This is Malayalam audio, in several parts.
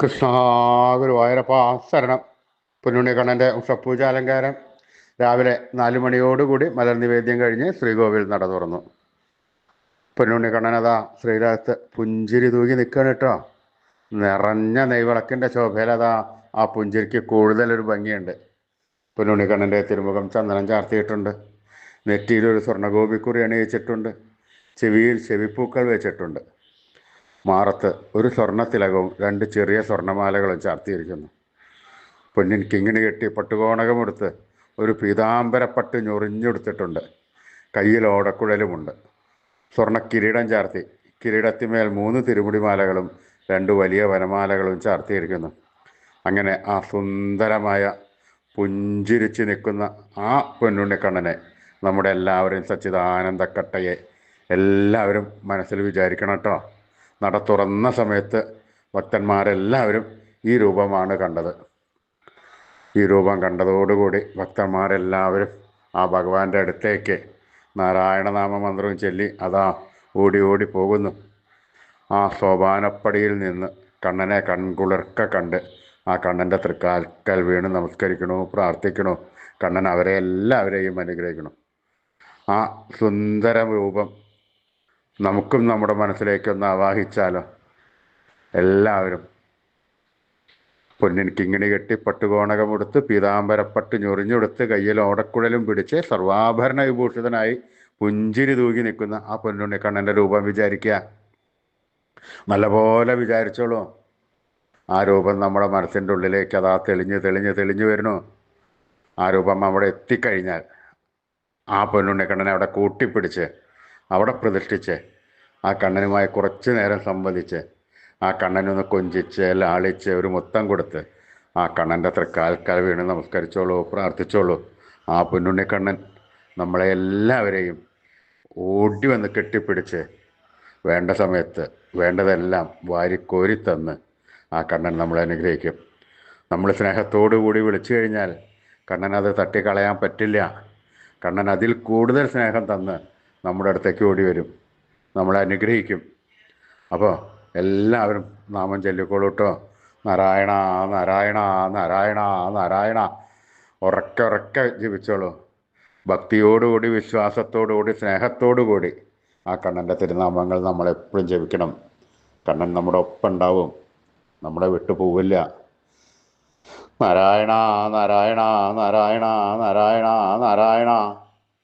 കൃഷ്ണ ഗുരുവായൂരപ്പ ശരണം പൊന്നുണ്ണിക്കണ്ണന്റെ ഉഷപ്പൂജ അലങ്കാരം രാവിലെ നാല് മണിയോടുകൂടി മലർ നിവേദ്യം കഴിഞ്ഞ് ശ്രീകോവിൽ നട തുറന്നു. പൊന്നുണ്ണിക്കണ്ണനതാ ശ്രീരാഗത്ത് പുഞ്ചിരി തൂകി നിൽക്കണം കേട്ടോ. നിറഞ്ഞ നെയ്വിളക്കിന്റെ ശോഭയിലതാ ആ പുഞ്ചിരിക്ക് കൂടുതലൊരു ഭംഗിയുണ്ട്. പൊന്നുണ്ണിക്കണ്ണന്റെ തിരുമുഖം ചന്ദനം ചാർത്തിയിട്ടുണ്ട്. നെറ്റിയിലൊരു സ്വർണഗോപിക്കുറി അണിയിച്ചിട്ടുണ്ട്. ചെവിയിൽ ചെവിപ്പൂക്കൾ വെച്ചിട്ടുണ്ട്. മാറത്ത് ഒരു സ്വർണത്തിലകവും രണ്ട് ചെറിയ സ്വർണമാലകളും ചാർത്തിയിരിക്കുന്നു. പൊന്നിൻ കിങ്ങിണി കെട്ടി പട്ടുകോണകമെടുത്ത് ഒരു പീതാംബരപ്പട്ട് ഞൊറിഞ്ഞെടുത്തിട്ടുണ്ട്. കയ്യിൽ ഓടക്കുഴലുമുണ്ട്. സ്വർണ കിരീടം ചാർത്തി. കിരീടത്തിന്മേൽ മൂന്ന് തിരുമുടിമാലകളും രണ്ട് വലിയ വനമാലകളും ചാർത്തിയിരിക്കുന്നു. അങ്ങനെ ആ സുന്ദരമായ പുഞ്ചിരിച്ച് നിൽക്കുന്ന ആ പൊന്നുണ്ണിക്കണ്ണനെ നമ്മുടെ എല്ലാവരെയും സച്ചിദാനന്ദക്കട്ടയെ എല്ലാവരും മനസ്സിൽ വിചാരിക്കണം കേട്ടോ. നട തുറന്ന സമയത്ത് ഭക്തന്മാരെല്ലാവരും ഈ രൂപമാണ് കണ്ടത്. ഈ രൂപം കണ്ടതോടുകൂടി ഭക്തന്മാരെല്ലാവരും ആ ഭഗവാന്റെ അടുത്തേക്ക് നാരായണനാമ മന്ത്രവും ചൊല്ലി അതാ ഓടി ഓടി പോകുന്നു. ആ സോപാനപ്പടിയിൽ നിന്ന് കണ്ണനെ കൺകുളിർക്ക കണ്ട് ആ കണ്ണന്റെ തൃക്കാൽക്കൽ വീണ് നമസ്കരിക്കണു പ്രാർത്ഥിക്കണു കണ്ണൻ അവരെ എല്ലാവരെയും അനുഗ്രഹിക്കണം. ആ സുന്ദര രൂപം നമുക്കും നമ്മുടെ മനസ്സിലേക്കൊന്ന് ആവാഹിച്ചാലോ? എല്ലാവരും പൊന്നിൻ കിങ്ങിണി കെട്ടി പട്ടുകോണകമെടുത്ത് പീതാംബരപ്പട്ട് ഞൊറിഞ്ഞെടുത്ത് കയ്യിൽ ഓടക്കുഴലും പിടിച്ച് സർവാഭരണ വിഭൂഷിതനായി പുഞ്ചിരി തൂകി നിൽക്കുന്ന ആ പൊന്നുണ്ണിക്കണ്ണന്റെ രൂപം വിചാരിക്കുക. നല്ലപോലെ വിചാരിച്ചോളൂ. ആ രൂപം നമ്മുടെ മനസ്സിന്റെ ഉള്ളിലേക്ക് അതാ തെളിഞ്ഞ് തെളിഞ്ഞ് തെളിഞ്ഞു വരുന്നു. ആ രൂപം അവിടെ എത്തിക്കഴിഞ്ഞാൽ ആ പൊന്നുണ്ണിക്കണ്ണനെ അവിടെ കൂട്ടിപ്പിടിച്ച് അവിടെ പ്രതിഷ്ഠിച്ച് ആ കണ്ണനുമായി കുറച്ച് നേരം സംവദിച്ച് ആ കണ്ണനൊന്ന് കൊഞ്ചിച്ച് ലാളിച്ച് ഒരു മുത്തം കൊടുത്ത് ആ കണ്ണന്റെ തൃക്കാൽക്കാൽ വീണ് നമസ്കരിച്ചോളൂ പ്രാർത്ഥിച്ചോളൂ. ആ പൊന്നുണ്ണിക്കണ്ണൻ നമ്മളെ എല്ലാവരെയും ഓടി വന്ന് കെട്ടിപ്പിടിച്ച് വേണ്ട സമയത്ത് വേണ്ടതെല്ലാം വാരിക്കോരി തന്ന് ആ കണ്ണൻ നമ്മളെ അനുഗ്രഹിക്കും. നമ്മൾ സ്നേഹത്തോടു കൂടി വിളിച്ചു കഴിഞ്ഞാൽ കണ്ണൻ അത് തട്ടിക്കളയാൻ പറ്റില്ല. കണ്ണൻ അതിൽ കൂടുതൽ സ്നേഹം തന്ന് നമ്മുടെ അടുത്തേക്ക് ഓടി വരും. നമ്മളെ അനുഗ്രഹിക്കും. അപ്പോൾ എല്ലാവരും നാമം ചൊല്ലിക്കോളൂട്ടോ നാരായണ നാരായണ നാരായണ നാരായണ. ഉറക്കെ ഉറക്കെ ജീവിച്ചോളൂ ഭക്തിയോടുകൂടി വിശ്വാസത്തോടുകൂടി സ്നേഹത്തോടുകൂടി ആ കണ്ണന്റെ തിരുനാമങ്ങൾ നമ്മളെപ്പോഴും ജപിക്കണം. കണ്ണൻ നമ്മുടെ ഒപ്പം ഉണ്ടാവും. നമ്മളെ വിട്ടു പോവില്ല. നാരായണ നാരായണ നാരായണ നാരായണ നാരായണ.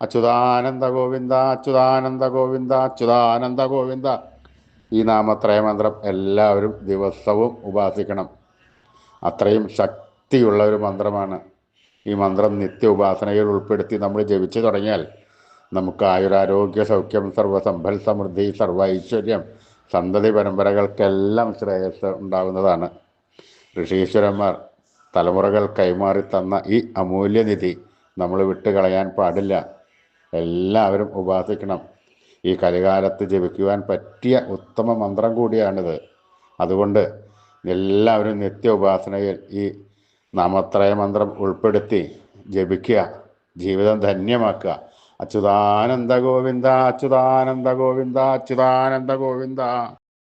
അച്യുതാനന്ദ ഗോവിന്ദ അച്യുതാനന്ദ ഗോവിന്ദ അച്യുതാനന്ദ ഗോവിന്ദ ഈ നാമത്രയമന്ത്രം എല്ലാവരും ദിവസവും ഉപാസിക്കണം. അത്രയും ശക്തിയുള്ള ഒരു മന്ത്രമാണ്. ഈ മന്ത്രം നിത്യ ഉപാസനയിൽ ഉൾപ്പെടുത്തി നമ്മൾ ജപിച്ചു തുടങ്ങിയാൽ നമുക്ക് ആയുരാരോഗ്യ സൗഖ്യം സർവസമ്പൽ സമൃദ്ധി സർവ ഐശ്വര്യം സന്തതി പരമ്പരകൾക്കെല്ലാം ശ്രേയസ് ഉണ്ടാകുന്നതാണ്. ഋഷീശ്വരന്മാർ തലമുറകൾ കൈമാറി തന്ന ഈ അമൂല്യനിധി നമ്മൾ വിട്ടുകളയാൻ പാടില്ല. എല്ലാവരും ഉപാസിക്കണം. ഈ കലികാലത്ത് ജപിക്കുവാൻ പറ്റിയ ഉത്തമ മന്ത്രം കൂടിയാണിത്. അതുകൊണ്ട് എല്ലാവരും നിത്യ ഉപാസനയിൽ ഈ നാമത്രയ മന്ത്രം ഉൾപ്പെടുത്തി ജപിക്കുക ജീവിതം ധന്യമാക്കുക. അച്യുതാനന്ദ ഗോവിന്ദ അച്യുതാനന്ദ ഗോവിന്ദ അച്യുതാനന്ദ ഗോവിന്ദ.